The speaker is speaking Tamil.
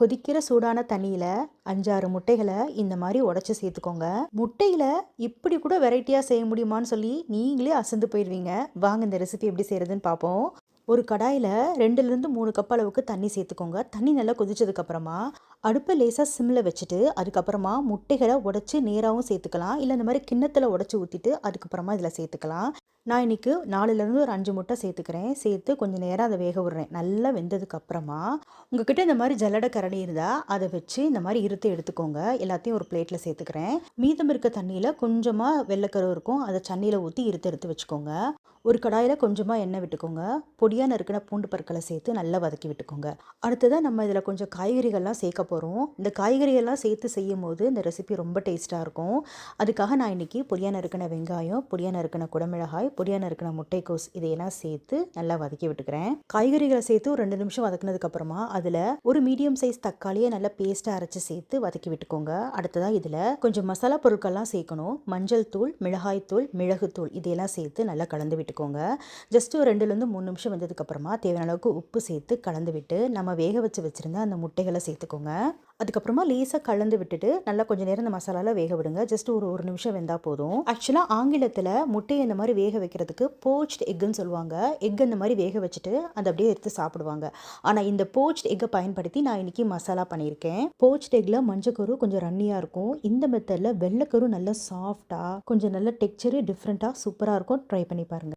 கொதிக்கிற சூடான தண்ணியில் அஞ்சாறு முட்டைகளை இந்த மாதிரி உடச்சி சேர்த்துக்கோங்க. முட்டையில் இப்படி கூட வெரைட்டியாக செய்ய முடியுமான்னு சொல்லி நீங்களே அசந்து போயிடுவீங்க. வாங்க இந்த ரெசிபி எப்படி செய்கிறதுன்னு பார்ப்போம். ஒரு கடாயில் ரெண்டுலேருந்து மூணு கப் அளவுக்கு தண்ணி சேர்த்துக்கோங்க. தண்ணி நல்லா கொதிச்சதுக்கப்புறமா அடுப்பை லேசாக சிம்மில் வச்சுட்டு அதுக்கப்புறமா முட்டைகளை உடச்சி நேராகவும் சேர்த்துக்கலாம். இல்லை இந்த மாதிரி கிண்ணத்தில் உடச்சி ஊற்றிட்டு அதுக்கப்புறமா இதில் சேர்த்துக்கலாம். நான் இன்றைக்கி நாலுலேருந்து ஒரு அஞ்சு முட்டை சேர்த்துக்கிறேன். சேர்த்து கொஞ்சம் நேரம் அதை வேக விடுறேன். நல்லா வெந்ததுக்கு அப்புறமா உங்ககிட்ட இந்த மாதிரி ஜல்லடை கரடி இருந்தால் அதை வச்சு இந்த மாதிரி இருத்து எடுத்துக்கோங்க. எல்லாத்தையும் ஒரு பிளேட்டில் சேர்த்துக்கிறேன். மீதம் இருக்க தண்ணியில் கொஞ்சமாக வெள்ளைக்கரு இருக்கும். அதை தண்ணியில் ஊற்றி இருத்து எடுத்து வச்சுக்கோங்க. ஒரு கடாயில் கொஞ்சமாக எண்ணெய் விட்டுக்கோங்க. பொடியாக நறுக்கின பூண்டு பற்களை சேர்த்து நல்லா வதக்கி விட்டுக்கோங்க. அடுத்ததாக நம்ம இதில் கொஞ்சம் காய்கறிகள்லாம் சேர்க்க போகிறோம். இந்த காய்கறியெல்லாம் சேர்த்து செய்யும் போது இந்த ரெசிபி ரொம்ப டேஸ்ட்டாக இருக்கும். அதுக்காக நான் இன்றைக்கி பொரியான நறுக்கின வெங்காயம் பொடியாக நறுக்கின குடமிளகாய் பொரியான நறுக்கின முட்டைக்கோஸ் இதையெல்லாம் சேர்த்து நல்லா வதக்கி விட்டுக்கிறேன். காய்கறிகளை சேர்த்து ஒரு ரெண்டு நிமிஷம் வதக்கினதுக்கப்புறமா அதில் ஒரு மீடியம் சைஸ் தக்காளியை நல்லா பேஸ்ட்டாக அரைச்சி சேர்த்து வதக்கி விட்டுக்கோங்க. அடுத்ததாக இதில் கொஞ்சம் மசாலா பொருட்கள்லாம் சேர்க்கணும். மஞ்சள் தூள் மிளகாய் தூள் மிளகுத்தூள் இதையெல்லாம் சேர்த்து நல்லா கலந்து விட்டுக்கோங்க. ஜஸ்ட் ஒரு ரெண்டுலேருந்து மூணு நிமிஷம் வந்ததுக்கப்புறமா தேவையான அளவுக்கு உப்பு சேர்த்து கலந்து விட்டு நம்ம வேக வச்சு வச்சுருந்த அந்த முட்டைகளை சேர்த்துக்கோங்க. அதுக்கப்புறமா லேசாக கலந்து விட்டுட்டு நல்லா கொஞ்சம் நேரம் இந்த மசாலாவில் வேக விடுங்க. ஜஸ்ட் ஒரு ஒரு நிமிஷம் வெந்தால் போதும். ஆக்சுவலாக ஆங்கிலத்தில் முட்டையை இந்த மாதிரி வேக வைக்கிறதுக்கு போச்ட் எக்குன்னு சொல்லுவாங்க. எக் இந்த மாதிரி வேக வச்சுட்டு அதை அப்படியே எடுத்து சாப்பிடுவாங்க. ஆனால் இந்த போச்ட் எக்கை பயன்படுத்தி நான் இன்றைக்கி மசாலா பண்ணியிருக்கேன். போச்ட் எக்கில் மஞ்சக்கரு கொஞ்சம் ரன்னியாக இருக்கும். இந்த மெத்தடில் வெள்ளைக்கரு நல்லா சாஃப்டாக கொஞ்சம் நல்ல டெக்ஸ்சரு டிஃப்ரெண்ட்டாக சூப்பராக இருக்கும். ட்ரை பண்ணி பாருங்கள்